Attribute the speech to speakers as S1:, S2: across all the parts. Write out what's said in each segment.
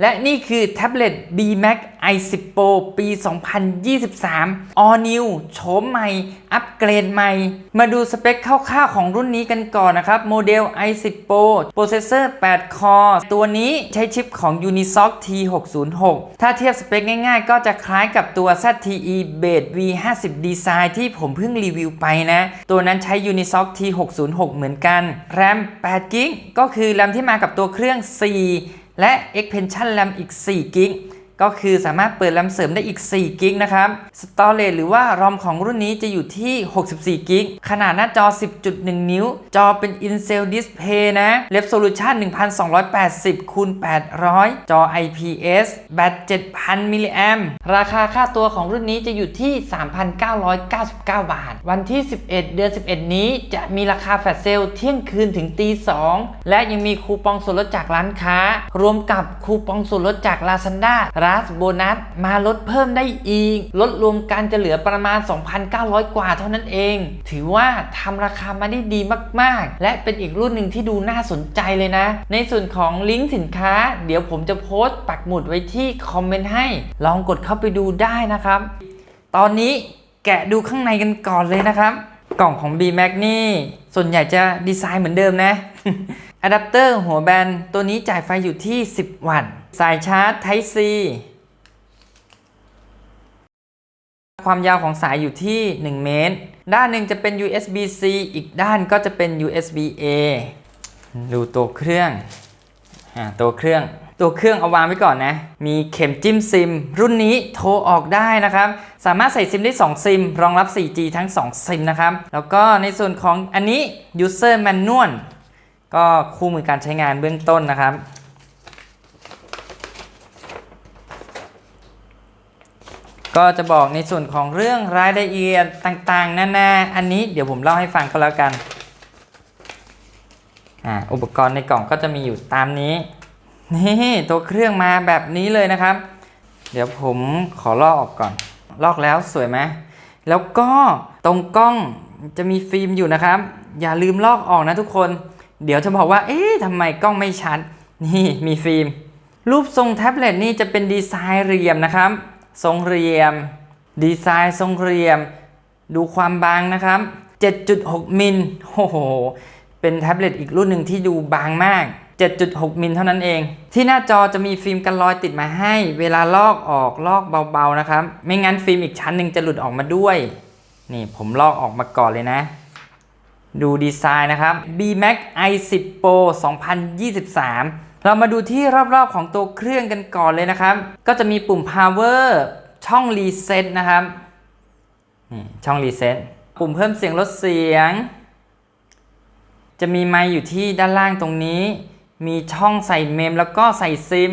S1: และนี่คือแท็บเล็ต B Max i10 Pro ปี 2023 All New โฉมใหม่ อัปเกรดใหม่ มาดูสเปคคร่าวๆของรุ่นนี้กันก่อนนะครับ โมเดล i10 Pro โปรเซสเซอร์ 8 คอร์ ตัวนี้ใช้ชิปของ Unisoc T606 ถ้าเทียบสเปคง่ายๆ ก็จะคล้ายกับตัว ZTE Base V50 Design ที่ผมเพิ่งรีวิวไปนะ ตัวนั้นใช้ Unisoc T606 เหมือนกันแรม8 g b ก็คือแรมที่มากับตัวเครื่อง 4 และ expansion RAM อีก4กิก ก็คือสามารถเปิดแรมเสริมได้อีก4กิกนะครับ storage หรือว่า ROM ของรุ่นนี้จะอยู่ที่ 64กิกขนาดหน้าจอ 10.1 นิ้ว จอเป็น in-cell display นะ resolution 1280คูณ800 จอ IPS แบต7,000มิลลิแอมราคาค่าตัวของรุ่นนี้จะอยู่ที่ 3,999 บาท วันที่ 11 เดือน 11 นี้จะมีราคาแฟลชเซลเที่ยงคืนถึงตี 2 และยังมีคูปองส่วนลดจากร้านค้า รวมกับคูปองส่วนลดจาก Lazada รัสโบนัสมาลดเพิ่มได้อีก ลดรวมกันจะเหลือประมาณ 2,900 กว่าเท่านั้นเอง ถือว่าทำราคามาได้ดีมากๆ และเป็นอีกรุ่นหนึ่งที่ดูน่าสนใจเลยนะ ในส่วนของลิงก์สินค้า เดี๋ยวผมจะโพสต์ปักหมุดไว้ที่คอมเมนต์ให้ ลองกดเข้าไปดูได้นะครับ ตอนนี้แกะดูข้างในกันก่อนเลยนะครับ กล่องของ B Max นี่ ส่วนใหญ่จะดีไซน์เหมือนเดิมนะอะแดปเตอร์หัวแบนตัวนี้จ่ายไฟอยู่ที่ 10 วัตต์ สายชาร์จ Type C ความยาวของสายอยู่ที่ 1 เมตร ด้านหนึ่งจะเป็น USB C อีกด้านก็จะเป็น USB A ดูตัวเครื่องอ่าตัวเครื่อง ตัวเครื่องเอาวางไว้ก่อนนะ มีเข็มจิ้มซิม รุ่นนี้โทรออกได้นะครับ สามารถใส่ซิมได้ 2 ซิม รองรับ 4G ทั้ง 2 ซิมนะครับ แล้วก็ในส่วนของอันนี้ user manual ก็คู่มือการใช้งานเบื้องต้นนะครับ ก็จะบอกในส่วนของเรื่องรายละเอียดต่างๆนานาอันนี้เดี๋ยวผมเล่าให้ฟังก็แล้วกันอ่าอุปกรณ์ในกล่องก็จะมีอยู่ตามนี้ นี่ตัวเครื่องมาแบบนี้เลยนะครับ เดี๋ยวผมขอลอกออกก่อน ลอกแล้วสวยไหมแล้วก็ตรงกล้องจะมีฟิล์มอยู่นะครับ อย่าลืมลอกออกนะทุกคน เดี๋ยวจะบอกว่า เอ๊ะทำไมกล้องไม่ชัด นี่มีฟิล์ม รูปทรงแท็บเล็ตนี่จะเป็นดีไซน์เหลี่ยมนะครับ ทรงเหลี่ยม ดีไซน์ทรงเหลี่ยม ดูความบางนะครับ 7.6 มิลโอ้โห เป็นแท็บเล็ตอีกรุ่นหนึ่งที่ดูบางมาก 7.6 มิลเท่านั้นเอง ที่หน้าจอจะมีฟิล์มกันรอยติดมาให้ เวลาลอกออกลอกเบาๆนะครับ ไม่งั้นฟิล์มอีกชั้นหนึ่งจะหลุดออกมาด้วย นี่ผมลอกออกมาก่อนเลยนะ ดูดีไซน์นะครับ B Max i10 Pro 2023 เรามาดูที่รอบๆของตัวเครื่องกันก่อนเลยนะครับ ก็จะมีปุ่ม power ช่อง reset นะครับช่อง reset ปุ่มเพิ่มเสียงลดเสียง จะมีไมค์อยู่ที่ด้านล่างตรงนี้ มีช่องใส่เมมแล้วก็ใส่ซิม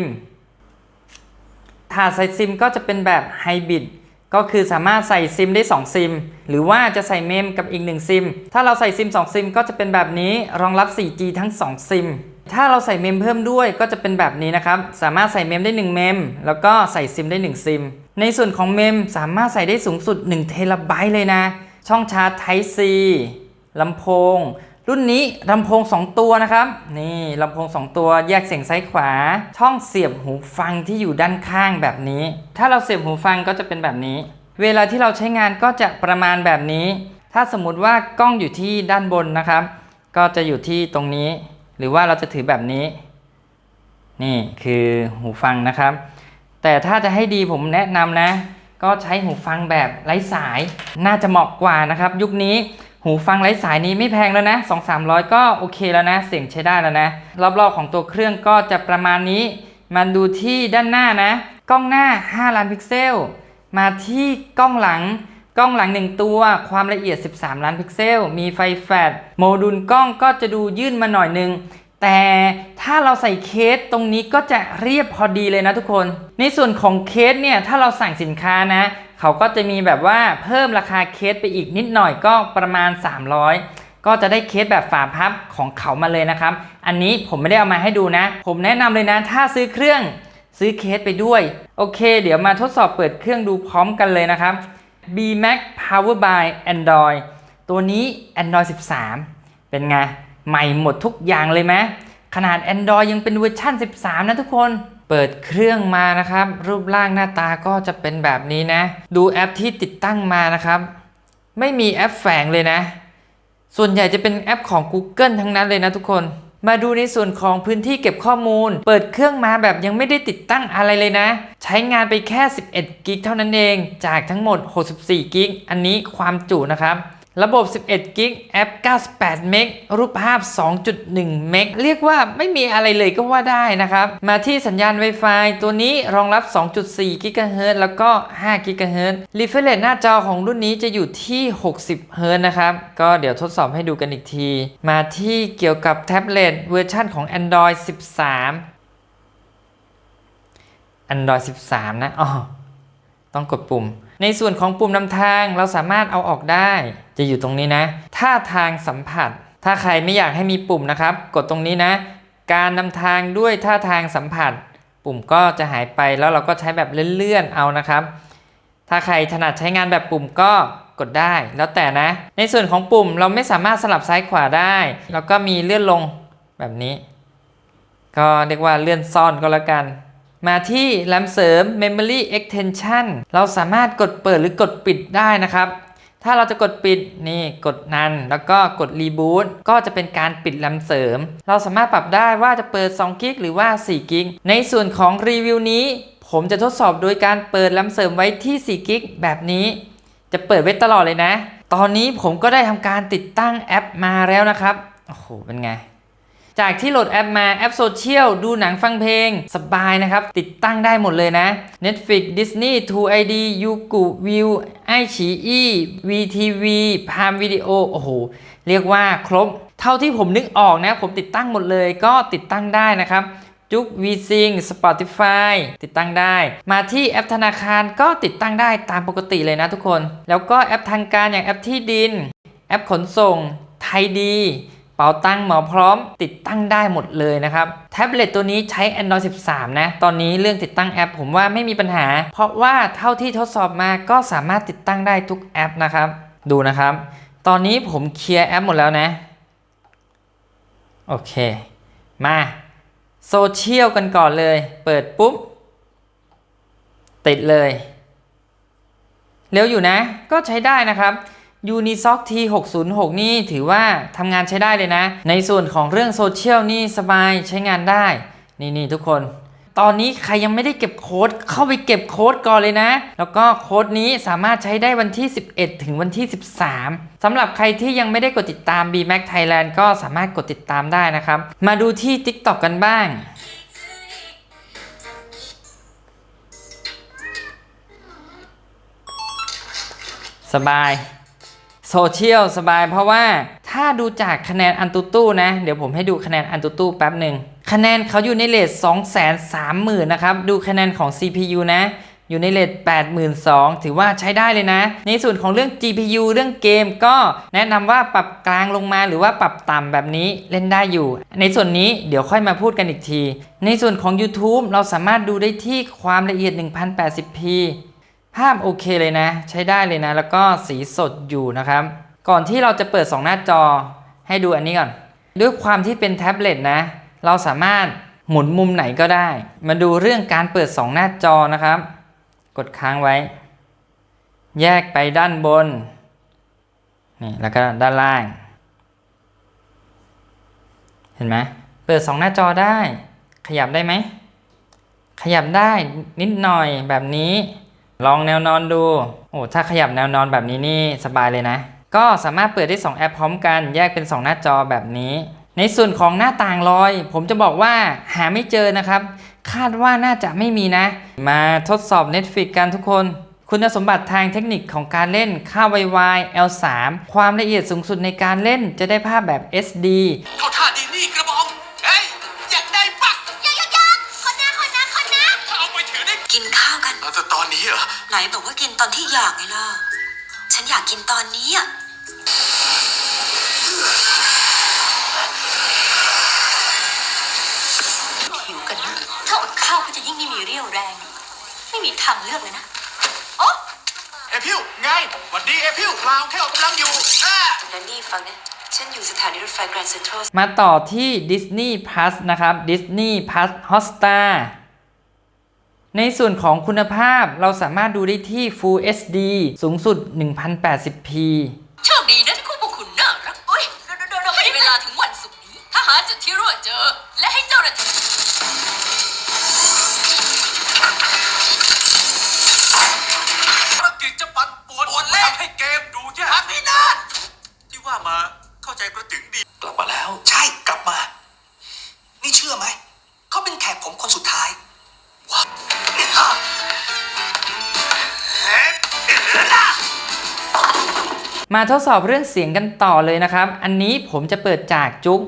S1: ถาดใส่ซิมก็จะเป็นแบบไฮบริดก็คือสามารถใส่ซิมได้ 2 ซิม หรือว่าจะใส่เมมกับอีก 1 ซิม ถ้าเราใส่ซิม 2 ซิมก็จะเป็นแบบนี้รองรับ 4G ทั้ง 2 ซิม ถ้าเราใส่เมมเพิ่มด้วยก็จะเป็นแบบนี้นะครับ สามารถใส่เมมได้ 1 เมม แล้วก็ใส่ซิมได้ 1 ซิม ในส่วนของเมมสามารถใส่ได้สูงสุด1เทราไบต์เลยนะ ช่องชาร์จ Type C ลำโพง รุ่นนี้ลำโพง 2 ตัวนะครับ นี่ลำโพง 2 ตัวแยกเสียงซ้ายขวา ช่องเสียบหูฟังที่อยู่ด้านข้างแบบนี้ ถ้าเราเสียบหูฟังก็จะเป็นแบบนี้ เวลาที่เราใช้งานก็จะประมาณแบบนี้ ถ้าสมมติว่ากล้องอยู่ที่ด้านบนนะครับ ก็จะอยู่ที่ตรงนี้ หรือว่าเราจะถือแบบนี้ นี่คือหูฟังนะครับ แต่ถ้าจะให้ดีผมแนะนำนะ ก็ใช้หูฟังแบบไร้สาย น่าจะเหมาะกว่านะครับ ยุคนี้หูฟังไร้สายนี้ไม่แพงแล้วนะ 2 3 0 0 ก็โอเคแล้วนะ เสียงใช้ได้แล้วนะ รอบๆของตัวเครื่องก็จะประมาณนี้มาดูที่ด้านหน้านะ กล้องหน้า 5 ล้านพิกเซล มาที่กล้องหลัง กล้องหลัง 1 ตัวความละเอียด 13 ล้านพิกเซล มีไฟแฟลชโมดูลกล้องก็จะดูยื่นมาหน่อยนึง แต่ถ้าเราใส่เคสตรงนี้ก็จะเรียบพอดีเลยนะทุกคน ในส่วนของเคสเนี่ยถ้าเราสั่งสินค้านะ เขาก็จะมีแบบว่าเพิ่มราคาเคสไปอีกนิดหน่อยก็ประมาณ 300ก็จะได้เคสแบบฝาพับของเขามาเลยนะครับ อันนี้ผมไม่ได้เอามาให้ดูนะ ผมแนะนำเลยนะ ถ้าซื้อเครื่องซื้อเคสไปด้วย โอเค เดี๋ยวมาทดสอบเปิดเครื่องดูพร้อมกันเลยนะครับ B Max Power by Android ตัวนี้ Android 13 เป็นไง ใหม่หมดทุกอย่างเลยไหมขนาด Android ยังเป็นเวอร์ชัน13 นะทุกคนเปิดเครื่องมานะครับ รูปร่างหน้าตาก็จะเป็นแบบนี้นะ ดูแอปที่ติดตั้งมานะครับ ไม่มีแอปแฝงเลยนะ ส่วนใหญ่จะเป็นแอปของ Google ทั้งนั้นเลยนะทุกคน มาดูในส่วนของพื้นที่เก็บข้อมูล เปิดเครื่องมาแบบยังไม่ได้ติดตั้งอะไรเลยนะ ใช้งานไปแค่ 11 กิกเท่านั้นเอง จากทั้งหมด 64 กิก อันนี้ความจุนะครับ ระบบ 11 กิก แอป 98 เมก รูปภาพ 2.1 เมก เรียกว่าไม่มีอะไรเลยก็ว่าได้นะครับ มาที่สัญญาณ Wi-Fi ตัวนี้รองรับ 2.4 กิกะเฮิรตซ์แล้วก็5กิกะเฮิรตซ์ refresh หน้าจอของรุ่นนี้จะอยู่ที่ 60 เฮิรตซ์นะครับ ก็เดี๋ยวทดสอบให้ดูกันอีกที มาที่เกี่ยวกับแท็บเล็ตเวอร์ชันของ Android 13 Android 13 นะ อ๋อ ต้องกดปุ่ม ในส่วนของปุ่มนำทางเราสามารถเอาออกได้ จะอยู่ตรงนี้นะ ท่าทางสัมผัส ถ้าใครไม่อยากให้มีปุ่มนะครับ กดตรงนี้นะ การนำทางด้วยท่าทางสัมผัส ปุ่มก็จะหายไปแล้วเราก็ใช้แบบเลื่อนๆเอานะครับ ถ้าใครถนัดใช้งานแบบปุ่มก็กดได้แล้วแต่นะ ในส่วนของปุ่มเราไม่สามารถสลับซ้ายขวาได้ แล้วก็มีเลื่อนลงแบบนี้ ก็เรียกว่าเลื่อนซ่อนก็แล้วกัน มาที่แรมเสริม Memory Extension เราสามารถกดเปิดหรือกดปิดได้นะครับ ถ้าเราจะกดปิดนี่กดนัน แล้วก็กดรีบูตก็จะเป็นการปิดแรมเสริม เราสามารถปรับได้ว่าจะเปิด2กิกหรือว่า4กิกในส่วนของรีวิวนี้ ผมจะทดสอบโดยการเปิดแรมเสริมไว้ที่4กิกแบบนี้ จะเปิดไว้ตลอดเลยนะ ตอนนี้ผมก็ได้ทำการติดตั้งแอปมาแล้วนะครับโอ้โหเป็นไง จากที่โหลดแอปมาแอปโซเชียลดูหนังฟังเพลง สบายนะครับ ติดตั้งได้หมดเลยนะ Netflix Disney 2 ID Yuku View ไอฉีอี VTV Prime Video โอ้โห เรียกว่าครบ เท่าที่ผมนึกออกนะ ผมติดตั้งหมดเลยก็ติดตั้งได้นะครับจุก VSync Spotify ติดตั้งได้ มาที่แอปธนาคารก็ติดตั้งได้ตามปกติเลยนะทุกคน แล้วก็แอปทางการอย่างแอปที่ดิน แอปขนส่ง ไทยดี เป๋าตั้งหมอพร้อมติดตั้งได้หมดเลยนะครับแท็บเล็ตตัวนี้ใช้ Android 13 นะ ตอนนี้เรื่องติดตั้งแอป ผมว่าไม่มีปัญหา เพราะว่าเท่าที่ทดสอบมาก็สามารถติดตั้งได้ทุกแอปนะครับ ดูนะครับ ตอนนี้ผมเคลียร์แอปหมดแล้วนะ โอเค มาโซเชียลกันก่อนเลย เปิดปุ๊บ ติดเลย เร็วอยู่นะ ก็ใช้ได้นะครับ Unisoc T606 นี่ถือว่าทำงานใช้ได้เลยนะ ในส่วนของเรื่องโซเชียลนี่สบายใช้งานได้ นี่นี่ทุกคน ตอนนี้ใครยังไม่ได้เก็บโค้ดเข้าไปเก็บโค้ดก่อนเลยนะ แล้วก็โค้ดนี้สามารถใช้ได้วันที่ 11 ถึงวันที่ 13สำหรับใครที่ยังไม่ได้กดติดตาม BMac Thailand ก็สามารถกดติดตามได้นะครับ มาดูที่ TikTok กันบ้างสบาย โซเชียลสบายเพราะว่าถ้าดูจากคะแนนอันตูตู้นะ เดี๋ยวผมให้ดูคะแนนอันตูตู้แป๊บหนึ่งคะแนนเขาอยู่ในเลท2 3 0 0 0 0นะครับ ดูคะแนนของ CPU นะ อยู่ในเลท82,000 ถือว่าใช้ได้เลยนะ ในส่วนของเรื่อง GPU เรื่องเกมก็แนะนำว่าปรับกลางลงมาหรือว่าปรับต่ำแบบนี้เล่นได้อยู่ ในส่วนนี้เดี๋ยวค่อยมาพูดกันอีกที ในส่วนของ YouTube เราสามารถดูได้ที่ความละเอียด 1080p ภาพโอเคเลยนะ ใช้ได้เลยนะ แล้วก็สีสดอยู่นะครับ ก่อนที่เราจะเปิด 2 หน้าจอให้ดูอันนี้ก่อน ด้วยความที่เป็นแท็บเล็ตนะ เราสามารถหมุนมุมไหนก็ได้ มาดูเรื่องการเปิด 2 หน้าจอนะครับ กดค้างไว้ แยกไปด้านบน นี่แล้วก็ด้านล่าง เห็นไหมเปิด 2 หน้าจอได้ ขยับได้ไหม ขยับได้นิดหน่อยแบบนี้ ลองแนวนอนดู โอ้ถ้าขยับแนวนอนแบบนี้นี่สบายเลยนะ ก็สามารถเปิดได้ 2 แอปพร้อมกัน แยกเป็น 2 หน้าจอแบบนี้ ในส่วนของหน้าต่างลอย ผมจะบอกว่าหาไม่เจอนะครับ คาดว่าน่าจะไม่มีนะ มาทดสอบ Netflix กันทุกคน คุณสมบัติทางเทคนิคของการเล่นค่า YY L3 ความละเอียดสูงสุดในการเล่นจะได้ภาพแบบ SD
S2: เข้าท่าดีนี่กระบอง ไห
S3: นบอกว่ากินตอนที่อยากไงล่ะ ฉันอยากกินตอนนี้อะหิวกันนะถ้าอดข้าวก็จะยิ่งไม่มีเรี่ยวแรง ไม่มีทางเลือกเลยนะโอ๊ะ
S2: เอพิวไงหวันดีเอพิวเปล่าแค่ออกกำลังอยู่อ่า
S3: แดนนี่ฟังนะ ฉันอยู่สถานีรถไฟแกรนด์เซ็นทรัล
S1: มาต่อที่ Disney Plus นะครับ Disney Plus Hotstar ในส่วนของคุณภาพเราสามารถดูได้ที่ Full HD สูงสุด 1080p
S3: โชคดีนะที่คู่พวกคุณน่ารักโอ้ยเราเราเราไม่ได้เวลาถึงวันศุกร์นี้ ถ้าหาจุดที่รั่วเจอ และให้เจ้าหน้าที่
S2: ภารกิจจะปั่นป่วนเล่นให้เกมดูยากพี่นาที่ว่ามาเข้าใจกระจึงดี
S4: กลับมาแล้ว ใช่กลับมา นี่เชื่อไหม เขาเป็นแขกผมคนสุดท้ายว้าว
S1: มาทดสอบเรื่องเสียงกันต่อเลยนะครับ อันนี้ผมจะเปิดจากจุ๊ก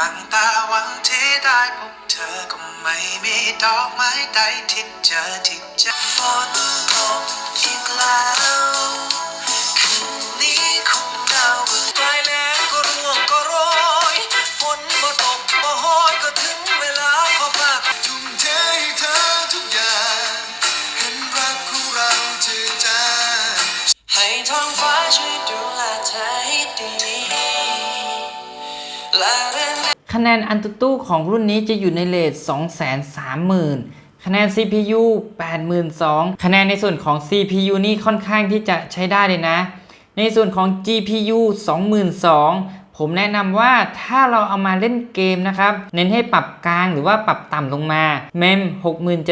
S4: ตั้งต่วันที่ได้พบเธอก็ไม่มีดอกไม้ใดที่เจอที่เจอฝนตกอีกแล้ว
S1: คะแนนอันตุตู้ของรุ่นนี้จะอยู่ในเลท230,000 คะแนน CPU 82,000 คะแนนในส่วนของ CPU นี่ค่อนข้างที่จะใช้ได้เลยนะ ในส่วนของ GPU 22,000 ผมแนะนำว่าถ้าเราเอามาเล่นเกมนะครับ เน้นให้ปรับกลางหรือว่าปรับต่ำลงมา MEM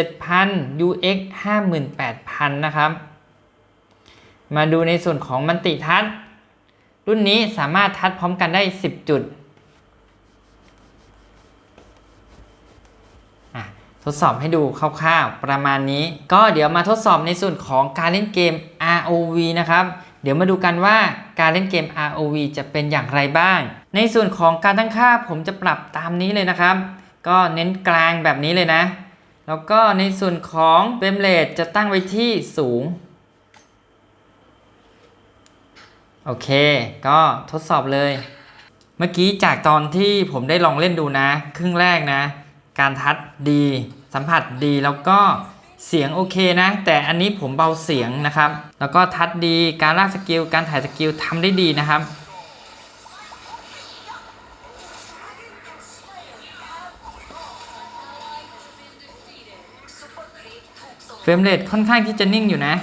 S1: 67,000 UX 58,000 นะครับ มาดูในส่วนของมันติทัชรุ่นนี้สามารถทัชพร้อมกันได้ 10 จุด อะ ทดสอบให้ดูคร่าวๆประมาณนี้ ก็เดี๋ยวมาทดสอบในส่วนของการเล่นเกม ROV นะครับ เดี๋ยวมาดูกันว่าการเล่นเกม ROV จะเป็นอย่างไรบ้าง ในส่วนของการตั้งค่าผมจะปรับตามนี้เลยนะครับ ก็เน้นกลางแบบนี้เลยนะ แล้วก็ในส่วนของเฟรมเรทจะตั้งไว้ที่สูงโอเค ก็ทดสอบเลย เมื่อกี้จากตอนที่ผมได้ลองเล่นดูนะ ครึ่งแรกนะ การทัดดี สัมผัสดีแล้วก็เสียงโอเคนะ แต่อันนี้ผมเบาเสียงนะครับ แล้วก็ทัดดีการลากสกิลการถ่ายสกิลทำได้ดีนะครับเฟรมเรทค่อนข้างที่จะนิ่งอยู่นะ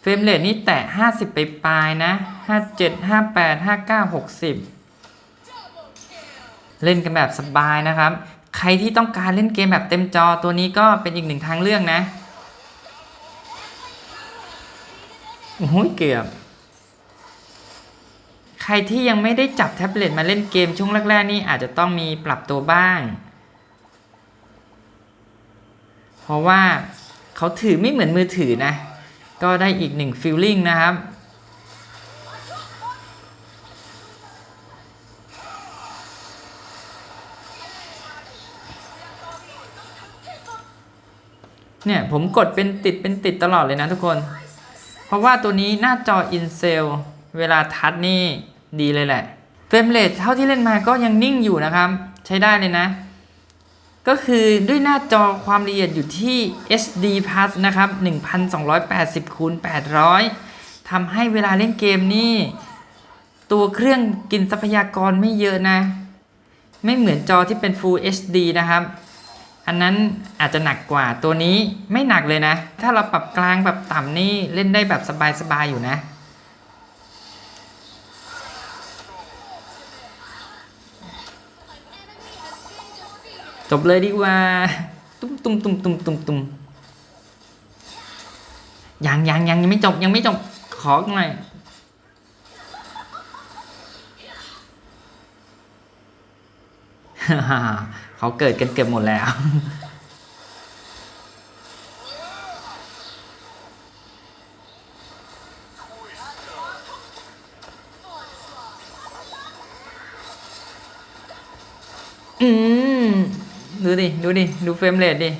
S1: เฟรมเรทนี่แตะ 50 ไปปลายนะ 57 58 59 60 เล่นกันแบบสบายนะครับ ใครที่ต้องการเล่นเกมแบบเต็มจอตัวนี้ก็เป็นอีกหนึ่งทางเลือกนะโอ้ยเกือบใครที่ยังไม่ได้จับแท็บเล็ตมาเล่นเกมช่วงแรกๆนี่อาจจะต้องมีปรับตัวบ้าง เพราะว่าเขาถือไม่เหมือนมือถือนะ ก็ได้อีกหนึ่งฟีลลิ่งนะครับ เนี่ยผมกดเป็นติดเป็นติดตลอดเลยนะทุกคน เพราะว่าตัวนี้หน้าจอ i n c e l เวลาทัชนี่ดีเลยแหละเฟรมเรทเท่าที่เล่นมาก็ยังนิ่งอยู่นะครับ ใช้ได้เลยนะ ก็คือด้วยหน้าจอความละเอียดอยู่ที่ HD Plus นะครับ 1280คูณ800ทำให้เวลาเล่นเกมนี่ ตัวเครื่องกินทรัพยากรไม่เยอะนะ ไม่เหมือนจอที่เป็น Full HD นะครับ อันนั้นอาจจะหนักกว่าตัวนี้ไม่หนักเลยนะ ถ้าเราปรับกลางปรับต่ำนี่เล่นได้แบบสบายๆอยู่นะ จบเลยดีกว่า ตุ้มตุ้มตุ้มตุ้มตุ้มตุ้มยังยังยังยังไม่จบยังไม่จบขอหน่อย เขาเกิดกันเกือบหมดแล้ว อืม ดูดิ ดูดิ ดูเฟรมเรทดิ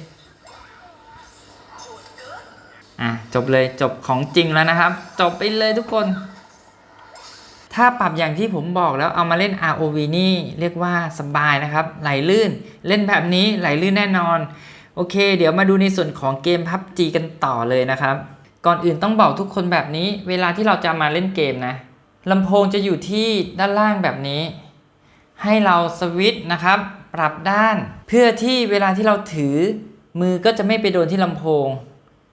S1: อะ จบเลยจบของจริงแล้วนะครับ จบไปเลยทุกคน ถ้าปรับอย่างที่ผมบอกแล้วเอามาเล่น ROV นี่เรียกว่าสบายนะครับ ไหลลื่น เล่นแบบนี้ไหลลื่นแน่นอน โอเค เดี๋ยวมาดูในส่วนของเกม PUBG กันต่อเลยนะครับ ก่อนอื่นต้องบอกทุกคนแบบนี้ เวลาที่เราจะมาเล่นเกมนะลำโพงจะอยู่ที่ด้านล่างแบบนี้ ให้เราสวิตช์นะครับ ปรับด้าน เพื่อที่เวลาที่เราถือมือก็จะไม่ไปโดนที่ลำโพง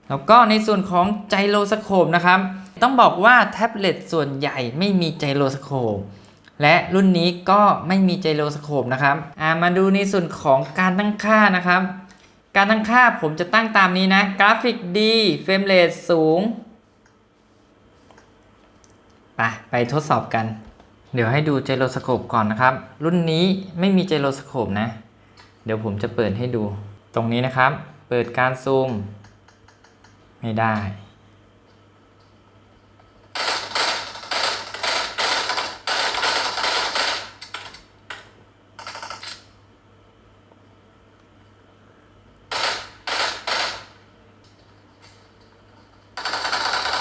S1: แล้วก็ในส่วนของไจโรสโคปนะครับ ต้องบอกว่าแท็บเล็ตส่วนใหญ่ไม่มีไจโรสโคปและรุ่นนี้ก็ไม่มีไจโรสโคปนะครับามาดูในส่วนของการตั้งค่านะครับ การตั้งค่าผมจะตั้งตามนี้นะ กราฟิกดีเฟรมเรทสูงไปไปทดสอบกัน เดี๋ยวให้ดูไจโรสโคปก่อนนะครับ รุ่นนี้ไม่มีไจโรสโคปนะ เดี๋ยวผมจะเปิดให้ดู ตรงนี้นะครับ เปิดการซูม ไม่ได้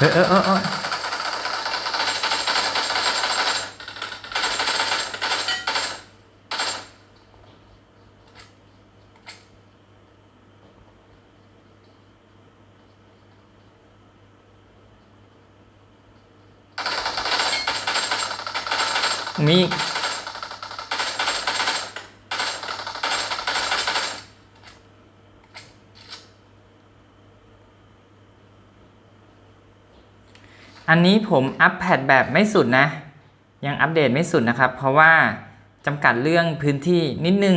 S1: เออเออเออเออมีอีก อันนี้ผมอัปแพดแบบไม่สุดนะ ยังอัปเดตไม่สุดนะครับ เพราะว่าจำกัดเรื่องพื้นที่นิดนึง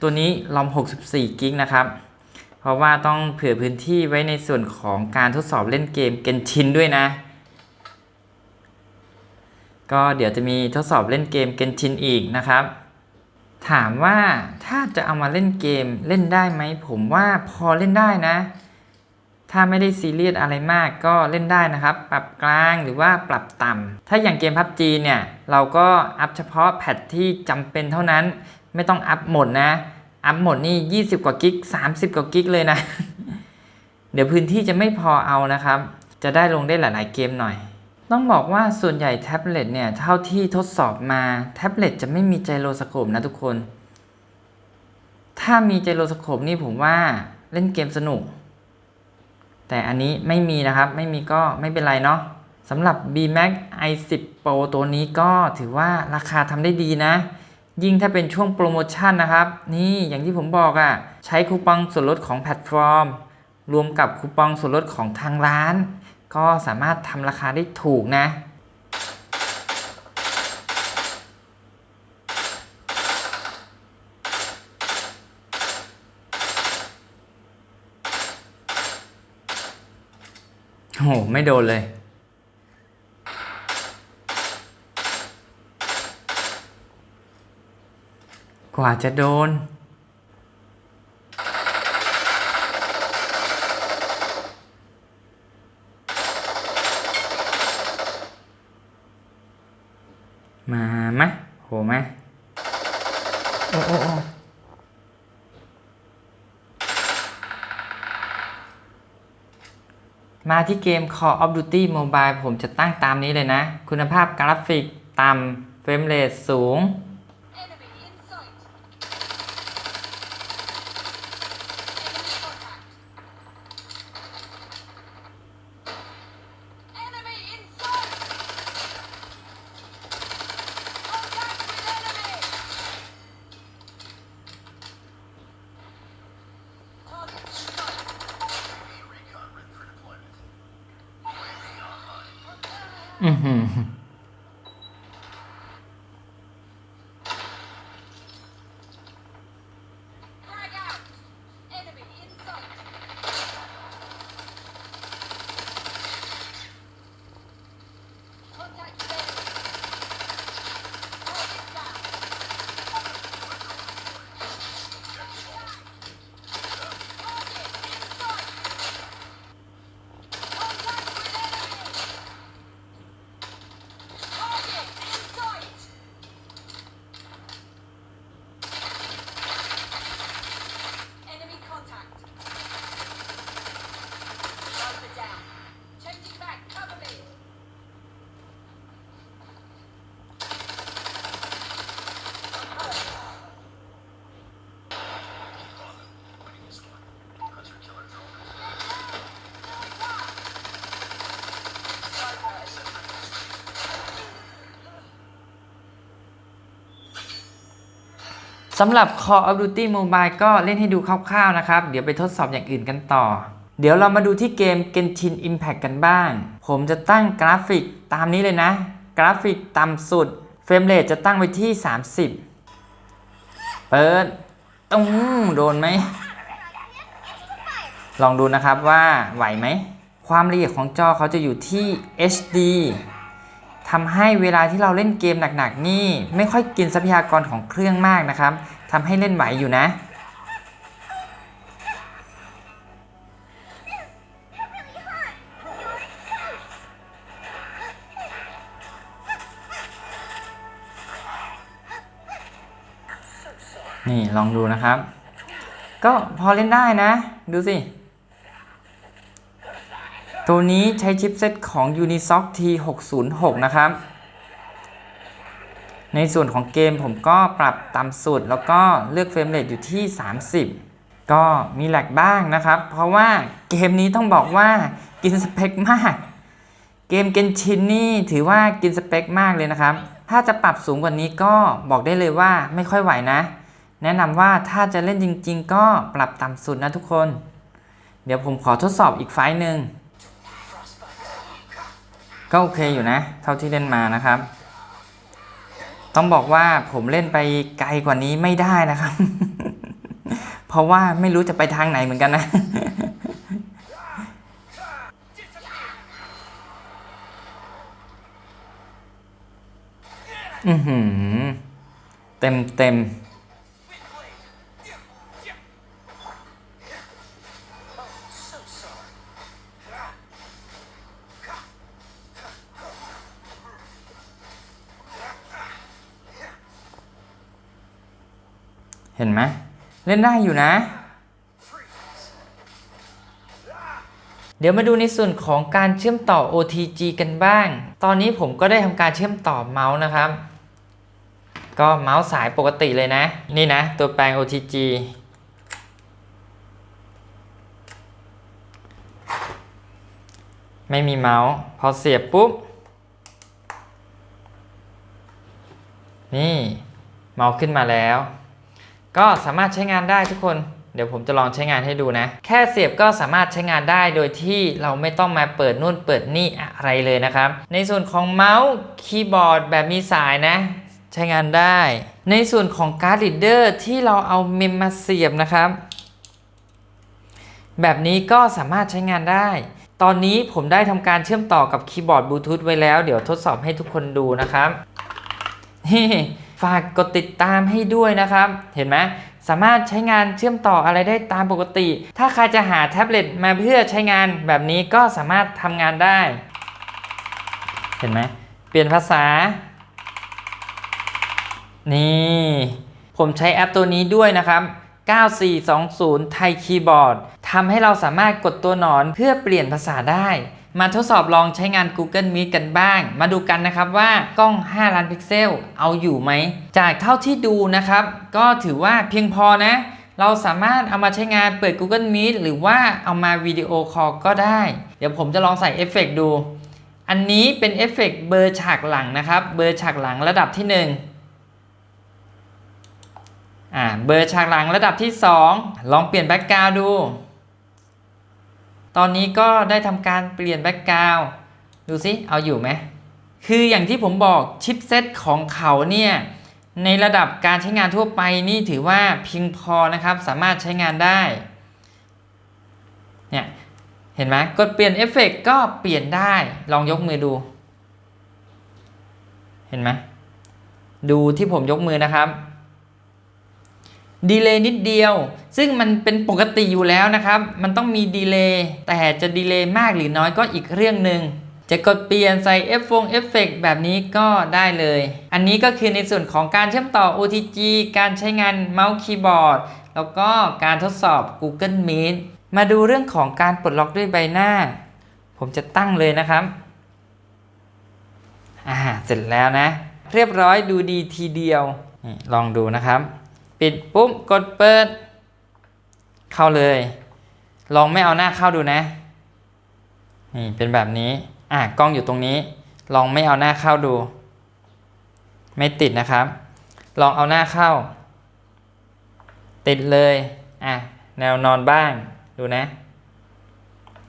S1: ตัวนี้ลอม 64 กิกนะครับ เพราะว่าต้องเผื่อพื้นที่ไว้ในส่วนของการทดสอบเล่นเกมเกนชินด้วยนะ ก็เดี๋ยวจะมีทดสอบเล่นเกมเกนชินอีกนะครับ ถามว่าถ้าจะเอามาเล่นเกมเล่นได้ไหม ผมว่าพอเล่นได้นะ ถ้าไม่ได้ซีเรียสอะไรมากก็เล่นได้นะครับ ปรับกลางหรือว่าปรับต่ำ ถ้าอย่างเกม PUBG เนี่ย เราก็อัพเฉพาะแพทที่จำเป็นเท่านั้น ไม่ต้องอัพหมดนะ อัพหมดนี่ 20 กว่ากิก 30 กว่ากิกเลยนะ เดี๋ยวพื้นที่จะไม่พอเอานะครับ จะได้ลงได้หลาย ๆ เกมหน่อย ต้องบอกว่าส่วนใหญ่แท็บเล็ตเนี่ย เท่าที่ทดสอบมา แท็บเล็ตจะไม่มีไจโรสโคปนะทุกคน ถ้ามีไจโรสโคปนี่ผมว่าเล่นเกมสนุก แต่อันนี้ไม่มีนะครับ ไม่มีก็ไม่เป็นไรเนาะสำหรับ B-Max i10 Pro ตัวนี้ก็ถือว่าราคาทำได้ดีนะ ยิ่งถ้าเป็นช่วงโปรโมชั่นนะครับ นี่อย่างที่ผมบอกอะ่ะ ใช้คูปองส่วนลดของแพลตฟอร์ม รวมกับคูปองส่วนลดของทางร้าน ก็สามารถทำราคาได้ถูกนะ โอ้โห ไม่โดนเลย กว่าจะโดน มาไหมโหไหมโอ้โอ้โอ้ มาที่เกม Call of Duty Mobile ผมจะตั้งตามนี้เลยนะ คุณภาพกราฟิกต่ำเฟรมเรทสูง สำหรับ Call of Duty Mobile ก็เล่นให้ดูคร่าวๆนะครับ เดี๋ยวไปทดสอบอย่างอื่นกันต่อ เดี๋ยวเรามาดูที่เกม Genshin Impact กันบ้าง ผมจะตั้งกราฟิกตามนี้เลยนะ กราฟิกต่ำสุด เฟรมเรทจะตั้งไว้ที่ 30 เปิดตุ้งโดนไหม ลองดูนะครับว่าไหวไหม ความละเอียดของจอเขาจะอยู่ที่ HD ทำให้เวลาที่เราเล่นเกมหนักๆนี่ ไม่ค่อยกินทรัพยากรของเครื่องมากนะครับทำให้เล่นไหวอยู่นะ นี่ลองดูนะครับ ก็พอเล่นได้นะ ดูสิ ตัวนี้ใช้ชิปเซ็ตของ Unisoc T606 นะครับ ในส่วนของเกมผมก็ปรับต่ำสุดแล้วก็เลือกเฟรมเรทอยู่ที่ 30 ก็มีแหลกบ้างนะครับ เพราะว่าเกมนี้ต้องบอกว่ากินสเปคมาก เกมเกนชินนี่ถือว่ากินสเปคมากเลยนะครับ ถ้าจะปรับสูงกว่านี้ก็บอกได้เลยว่าไม่ค่อยไหวนะ แนะนำว่าถ้าจะเล่นจริง ๆ ก็ปรับต่ำสุดนะทุกคน เดี๋ยวผมขอทดสอบอีกไฟล์หนึ่ง ก็โอเคอยู่นะ เท่าที่เล่นมานะครับ ต้องบอกว่าผมเล่นไปไกลกว่านี้ไม่ได้นะครับ เพราะว่าไม่รู้จะไปทางไหนเหมือนกันนะอือหือ เต็มเต็ม เห็นไหมเล่นได้อยู่นะ เดี๋ยวมาดูในส่วนของการเชื่อมต่อ OTG กันบ้าง ตอนนี้ผมก็ได้ทำการเชื่อมต่อเมาส์นะครับ ก็เมาส์สายปกติเลยนะ นี่นะ ตัวแปลง OTG ไม่มีเมาส์พอเสียบปุ๊บ นี่ เมาส์ขึ้นมาแล้ว ก็สามารถใช้งานได้ทุกคน เดี๋ยวผมจะลองใช้งานให้ดูนะ แค่เสียบก็สามารถใช้งานได้โดยที่เราไม่ต้องมาเปิดนู่นเปิดนี่อะไรเลยนะครับ ในส่วนของเมาส์คีย์บอร์ดแบบมีสายนะ ใช้งานได้ ในส่วนของการ์ดรีดเดอร์ที่เราเอาเมมมาเสียบนะครับ แบบนี้ก็สามารถใช้งานได้ตอนนี้ผมได้ทำการเชื่อมต่อกับคีย์บอร์ดบลูทูธไว้แล้ว เดี๋ยวทดสอบให้ทุกคนดูนะครับนี่ ฝากกดติดตามให้ด้วยนะครับ เห็นไหมสามารถใช้งานเชื่อมต่ออะไรได้ตามปกติ ถ้าใครจะหาแท็บเล็ตมาเพื่อใช้งานแบบนี้ก็สามารถทำงานได้ เห็นไหมเปลี่ยนภาษา นี่ ผมใช้แอปตัวนี้ด้วยนะครับ9420ไทยคีย์บอร์ดทำให้เราสามารถกดตัวหนอนเพื่อเปลี่ยนภาษาได้ มาทดสอบลองใช้งาน Google Meet กันบ้าง มาดูกันนะครับว่ากล้อง 5 ล้านพิกเซล เอาอยู่ไหม จากเท่าที่ดูนะครับ ก็ถือว่าเพียงพอนะ เราสามารถเอามาใช้งานเปิด Google Meet หรือว่าเอามาวิดีโอคอลก็ได้ เดี๋ยวผมจะลองใส่เอฟเฟกต์ดู อันนี้เป็นเอฟเฟกต์เบอร์ฉากหลังนะครับ เบอร์ฉากหลังระดับที่ 1อ่าเบอร์ฉากหลังระดับที่ 2 ลองเปลี่ยนแบ็กกราวดู ตอนนี้ก็ได้ทำการเปลี่ยนแบ็กกราวดูสิเอาอยู่ไหมคืออย่างที่ผมบอกชิปเซตของเขาเนี่ยในระดับการใช้งานทั่วไปนี่ถือว่าเพียงพอนะครับ สามารถใช้งานได้เนี่ยเห็นไหมกดเปลี่ยนเอฟเฟกก็เปลี่ยนได้ลองยกมือดู เห็นไหมดูที่ผมยกมือนะครับ ดีเลย์นิดเดียว ซึ่งมันเป็นปกติอยู่แล้วนะครับ มันต้องมีดีเลย์แต่จะดีเลย์มากหรือน้อยก็อีกเรื่องหนึ่งจะกดเปลี่ยนใส่เอฟฟงเอฟเฟกแบบนี้ก็ได้เลย อันนี้ก็คือในส่วนของการเชื่อมต่อ OTG การใช้งานเมาส์คีย์บอร์ด แล้วก็การทดสอบ Google Meet มาดูเรื่องของการปลดล็อกด้วยใบหน้า ผมจะตั้งเลยนะครับ อ่า เสร็จแล้วนะ เรียบร้อยดูดีทีเดียว ลองดูนะครับ ปิดปุ๊บกดเปิด เข้าเลย ลองไม่เอาหน้าเข้าดูนะนี่เป็นแบบนี้อะกล้องอยู่ตรงนี้ ลองไม่เอาหน้าเข้าดู ไม่ติดนะครับ ลองเอาหน้าเข้า ติดเลยอะแนวนอนบ้างดูนะ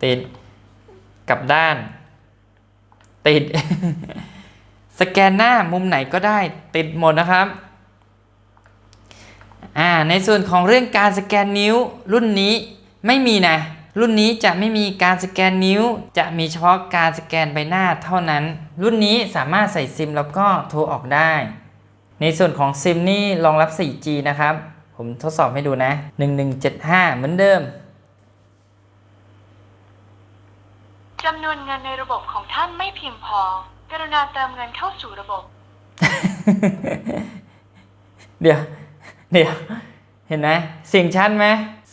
S1: ติดกับด้าน ติด สแกนหน้ามุมไหนก็ได้ ติดหมดนะครับ อ่าในส่วนของเรื่องการสแกนนิ้วรุ่นนี้ไม่มีนะ รุ่นนี้จะไม่มีการสแกนนิ้ว จะมีเฉพาะการสแกนใบหน้าเท่านั้น รุ่นนี้สามารถใส่ซิมแล้วก็โทรออกได้ ในส่วนของซิมนี่รองรับ 4G นะครับ ผมทดสอบให้ดูนะ 1175 เหมือนเดิม
S5: จำนวนเงินในระบบของท่านไม่เพียงพอ กรุณาเติมเงินเข้าสู่ระบบ
S1: เดี๋ยว เดี๋ยวเห็นไหมสิ่งชัดไหม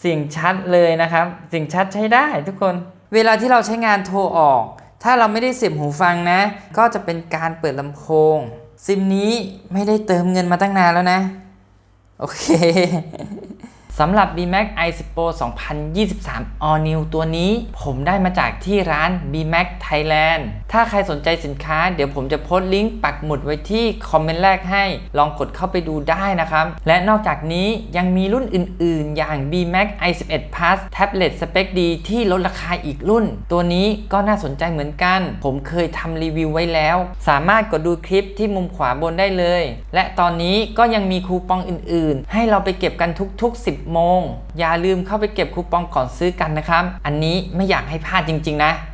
S1: สิ่งชัดเลยนะครับ สิ่งชัดใช้ได้ทุกคน เวลาที่เราใช้งานโทรออก ถ้าเราไม่ได้เสียบหูฟังนะ ก็จะเป็นการเปิดลำโพง ซิมนี้ไม่ได้เติมเงินมาตั้งนานแล้วนะ โอเค สำหรับ BMAX i10 Pro 2023 All New ตัวนี้ ผมได้มาจากที่ร้าน BMAX Thailand ถ้าใครสนใจสินค้าเดี๋ยวผมจะโพสต์ลิงก์ปักหมุดไว้ที่คอมเมนต์แรกให้ ลองกดเข้าไปดูได้นะครับ และนอกจากนี้ยังมีรุ่นอื่นๆ อย่าง BMAX i11 Plus แท็บเล็ตสเปคดีที่ลดราคาอีกรุ่น ตัวนี้ก็น่าสนใจเหมือนกัน ผมเคยทำรีวิวไว้แล้ว สามารถกดดูคลิปที่มุมขวาบนได้เลย และตอนนี้ก็ยังมีคูปองอื่นๆ ให้เราไปเก็บกันทุกๆ10 โมง อย่าลืมเข้าไปเก็บคูปองก่อนซื้อกันนะครับ อันนี้ไม่อยากให้พลาดจริง ๆ นะ